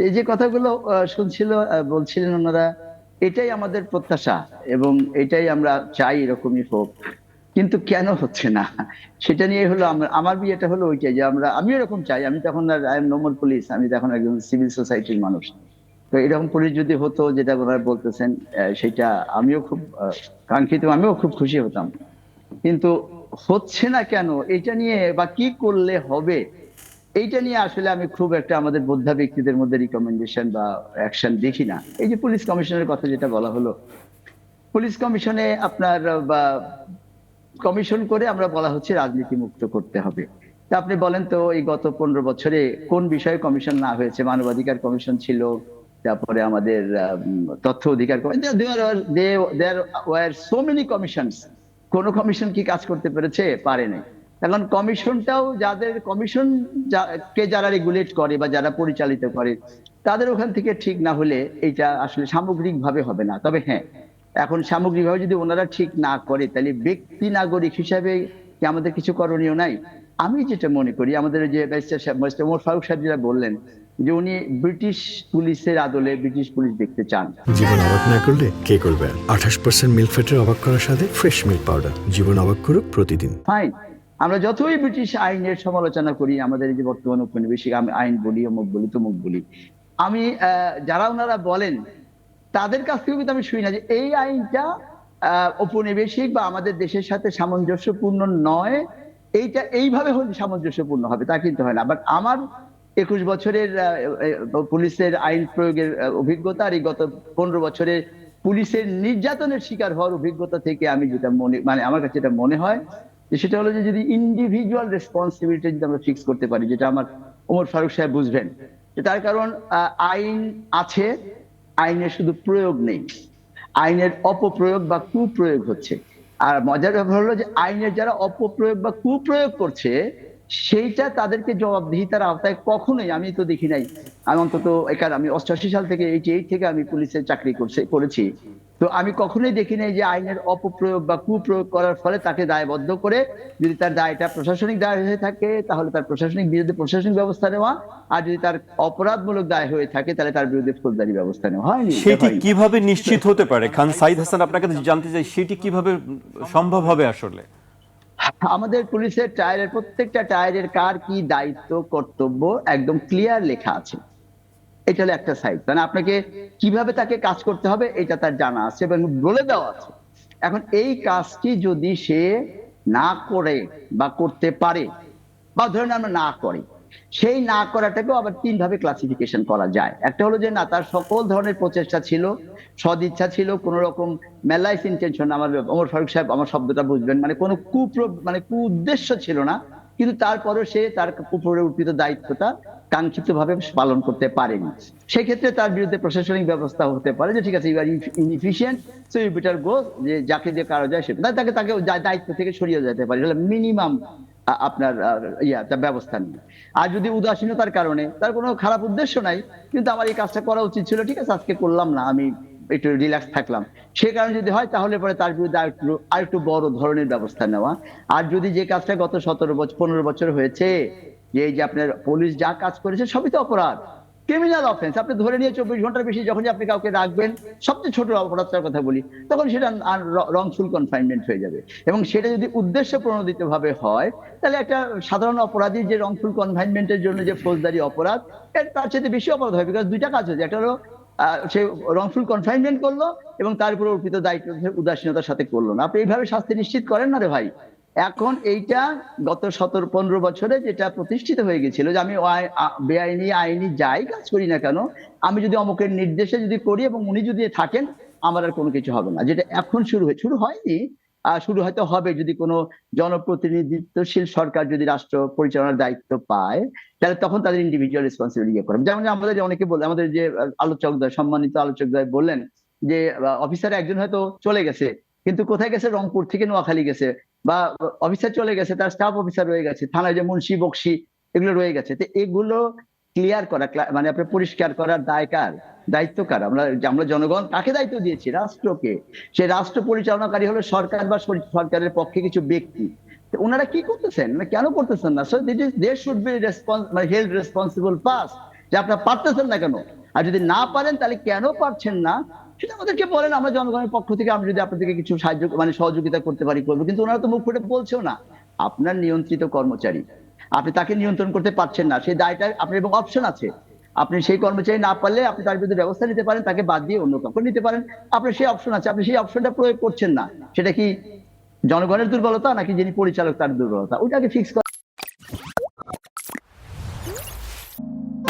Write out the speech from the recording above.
এই যে কথাগুলো শুনছিল বলছিলেন ওনারা, এটাই আমাদের প্রত্যাশা এবং এটাই আমরা চাই এরকমই হোক। কিন্তু কেন হচ্ছে না? সেটা নিয়ে হলো আমরা- বিয়েটা হলো ওইটাই যে আমরা আমি এরকম চাই। আমি তখন আর আই এম নোমর পুলিশ আমি তখন একজন সিভিল সোসাইটির মানুষ। তো এরকম পুলিশ যদি হতো, যেটা ওনারা বলতেছেন সেটা আমিও খুব কাঙ্ক্ষিত, আমিও খুব খুশি হতাম। কিন্তু হচ্ছে না কেন? এটা নিয়ে বা কি করলে হবে? এইটা নিয়ে আসলে আমি খুব একটা আমাদের বোদ্ধা ব্যক্তিদের মধ্যে রিকমেন্ডেশন বা অ্যাকশন দেখি না। এই যে পুলিশ কমিশনের কথা যেটা বলা হলো পুলিশ কমিশনে আপনার, বা কমিশন করে আমরা বলা হচ্ছে রাজনীতি মুক্ত করতে হবে। তা আপনি বলেন তো, এই গত পনেরো বছরে কোন বিষয়ে কমিশন না হয়েছে? মানবাধিকার কমিশন ছিল, তারপরে আমাদের তথ্য অধিকার there were so many commissions কোন কমিশন কি কাজ করতে পেরেছে? পারেনি এখন কমিশনটাও যাদের কমিশন কে যারা রেগুলেট করে বা যারা পরিচালিত করে তাদের ওখান থেকে ঠিক না হলে এটা আসলে সামগ্রিকভাবে হবে না। তবে হ্যাঁ এখন সামগ্রিকভাবে যদি ওনারা ঠিক না করে তাহলে ব্যক্তি নাগরিক হিসাবে কি আমাদের কিছু করণীয় নাই? আমি যেটা মনে করি আমাদের যে মিস্টার ফারুক সাহেব যেটা বললেন যে উনি ব্রিটিশ পুলিশের আদলে ব্রিটিশ পুলিশ দেখতে চান। জীবন অবাক না করলে কে করবে? আঠাশ পার্সেন্ট মিল্ক ফ্যাটের অবাক করার সাথে ফ্রেশ মিল্ক পাউডার জীবন অবাক করুক প্রতিদিন। ফাইন আমরা যতই ব্রিটিশ আইনের সমালোচনা করি আমাদের যে বর্তমান উপনিবেশিক আমি আইন বলি অমুক বলি তমুক বলি আমি যারা ওনারা বলেন তাদের কাছ থেকে কিন্তু আমি শুনি না যে এই আইনটা আহ, ঔপনিবেশিক বা আমাদের দেশের সাথে সামঞ্জস্যপূর্ণ নয় এইটা এইভাবে হলে সামঞ্জস্যপূর্ণ হবে তা কিন্তু হয় না। বাট আমার একুশ বছরের পুলিশের আইন প্রয়োগের অভিজ্ঞতা আর এই গত পনেরো বছরের পুলিশের নির্যাতনের শিকার হওয়ার অভিজ্ঞতা থেকে আমি যেটা মনে মানে আমার কাছে এটা মনে হয় সেটা হলো যে যদি ইন্ডিভিজুয়াল রেসপন্সিবিলিটি যদি আমরা ফিক্স করতে পারি, যেটা আমার ওমর ফারুক সাহেব বুঝবেন, যে তার কারণ আইন আছে আইনের শুধু প্রয়োগ নেই। আইনের অপপ্রয়োগ বা কুপ্রয়োগ হচ্ছে। আর মজার ব্যাপার হলো যে আইনের যারা অপপ্রয়োগ বা কুপ্রয়োগ করছে, সেইটা তাদেরকে জবাবদিহিতার আওতায় কখনোই, আমি তো দেখি নাই। আমি অন্তত এখানে আমি অষ্টাশি সাল থেকে এইটি এইট থেকে আমি পুলিশের চাকরি করছে, করেছি। তো আমি কখনোই দেখি নাই যে আইনের অপপ্রয়োগ বা কুপ্রয়োগ করার ফলে তাকে দায়বদ্ধ করে যদি তার দায়টা প্রশাসনিক দায় হয়ে থাকে তাহলে তার প্রশাসনিক বিরুদ্ধে প্রশাসনিক ব্যবস্থা নেওয়া। আর যদি তার অপরাধমূলক দায় হয়ে থাকে তাহলে তার বিরুদ্ধে ফৌজদারি ব্যবস্থা নেওয়া হয়। সেটি কীভাবে নিশ্চিত হতে পারে? খান সাইদ হাসান আপনার কাছে জানতে চাই সেটি কীভাবে সম্ভব হবে আসলে? আমাদের পুলিশের টায়ারের প্রত্যেকটা টায়ারের কার কি দায়িত্ব কর্তব্য একদম ক্লিয়ার লেখা আছে। এটা হলো একটা সাইড মানে আপনাকে কীভাবে তাকে কাজ করতে হবে, এটা তার জানা আছে এবং বলে দেওয়া আছে। এখন এই কাজটি যদি সে না করে বা করতে পারে, বা ধরেন আমরা না করি, সেই না করাটাকেও আবার তিন ভাবে ক্লাসিফিকেশন করা যায়। একটা হলো যে, না, তার সকল ধরনের প্রচেষ্টা ছিল, সদিচ্ছা ছিল, কোন রকম মেলাইস ইন্টেনশন আমার ওমর ফারুক সাহেব আমার শব্দটা বুঝবেন মানে কোনো কুপ্র মানে কু উদ্দেশ্য ছিল না, কিন্তু তারপরেও সে তার উপরে অর্পিত দায়িত্বটা কাঙ্ক্ষিত ভাবে পালন করতে পারেনি। সেক্ষেত্রে তার বিরুদ্ধে প্রশাসনিক ব্যবস্থা হতে পারে যে, ঠিক আছে you inefficient so you better go যে, যাকে দিয়ে কারও যায় সেটা তাকে তাকে দায়িত্ব থেকে সরিয়ে যেতে পারে। মিনিমাম আপনার ইয়া ব্যবস্থা নেই আর যদি উদাসীনতার কারণে, তার কোনো খারাপ উদ্দেশ্য নাই, কিন্তু আমার এই কাজটা করা উচিত ছিল, ঠিক আছে, আজকে করলাম না, আমি একটু রিল্যাক্স থাকলাম। সে কারণে যদি হয়, তাহলে পরে তার বিরুদ্ধে আরেকটু আরেকটু বড় ধরনের ব্যবস্থা নেওয়া। আর যদি যে কাজটা গত সতেরো বছর পনেরো বছর হয়েছে যে এই যে আপনার পুলিশ যা কাজ করেছে সবই তো অপরাধ। ক্রিমিনাল অফেন্স আপনি ধরে নিয়ে চব্বিশ ঘণ্টার বেশি যখনই আপনি কাউকে রাখবেন, সবচেয়ে ছোট অপরাধটার কথা বলি, তখন সেটা রংফুল কনফাইনমেন্ট হয়ে যাবে। এবং সেটা যদি উদ্দেশ্য প্রণোদিত ভাবে হয়, তাহলে একটা সাধারণ অপরাধী যে রংফুল কনফাইনমেন্টের জন্য যে ফৌজদারি অপরাধ তার চেয়ে বেশি অপরাধ হয় বিকজ দুইটা কাজ হয়েছে, একটা হলো সে রংফুল কনফাইনমেন্ট করল এবং তার উপরে অর্পিত দায়িত্ব, উদাসীনতার সাথে করল না। আপনি এইভাবে শাস্তি নিশ্চিত করেন না রে ভাই। এখন এইটা গত সতেরো, পনেরো বছরে যেটা প্রতিষ্ঠিত হয়ে গেছিল যে আমি বেআইনি, আইনি যাই কাজ করি না কেন, আমি যদি অমুকের নির্দেশে যদি করি এবং উনি যদি থাকেন, আমার আর কোনো কিছু হবে না। যেটা এখন শুরু হয়ে, শুরু হয়নি শুরু হয়তো হবে যদি কোনো জনপ্রতিনিধিত্বশীল সরকার যদি রাষ্ট্র পরিচালনার দায়িত্ব পায়, তাহলে তখন তাদের ইন্ডিভিজুয়াল রেসপন্সিবিলিটি ইয়ে করবে যেমন আমাদের অনেকে বলে, আমাদের যে আলোচকদ্বয়, সম্মানিত আলোচকদ্বয় বললেন যে অফিসার একজন হয়তো চলে গেছে, কিন্তু কোথায় গেছে? রংপুর থেকে নোয়াখালী গেছে। বা অফিসার চলে গেছে, তার স্টাফ অফিসার রয়ে গেছে, থানায় যে মুন্সি, বক্সি এগুলো রয়ে গেছে, তো এগুলো ক্লিয়ার করা মানে আপনার পরিষ্কার করার দায় কার? দায়িত্ব কার? আমরা আমরা জনগণ কাকে দায়িত্ব দিয়েছি, রাষ্ট্রকে। সে রাষ্ট্র পরিচালনাকারী হলো সরকার বা সরকারের পক্ষে কিছু ব্যক্তি। ওনারা কি করতেছেন? মানে কেন করতেছেন না? So that is they should be response মানে হেল্ড রেসপন্সিবল পাস যে আপনারা পারতেছেন না কেন? আর যদি না পারেন তাহলে কেন পারছেন না? সেটা আমাদেরকে বলেন, আমরা জনগণের পক্ষ থেকে আমরা যদি আপনাদেরকে কিছু সাহায্য মানে সহযোগিতা করতে পারি, করব। কিন্তু ওনারা তো মুখ ফুটে বলছেও না। আপনার নিয়ন্ত্রিত কর্মচারী। আপনি তাকে নিয়ন্ত্রণ করতে পারছেন না। সেই দায়টা আপনার এবং অপশন আছে। আপনি সেই কর্মচারী না পারলে আপনি তার বিরুদ্ধে ব্যবস্থা নিতে পারেন, তাকে বাদ দিয়ে অন্য কাউকে নিতে পারেন। আপনার সেই অপশন আছে। আপনি সেই অপশনটা প্রয়োগ করছেন না। সেটা কি জনগণের দুর্বলতা নাকি যিনি পরিচালক তার দুর্বলতা? ওটাকে ফিক্স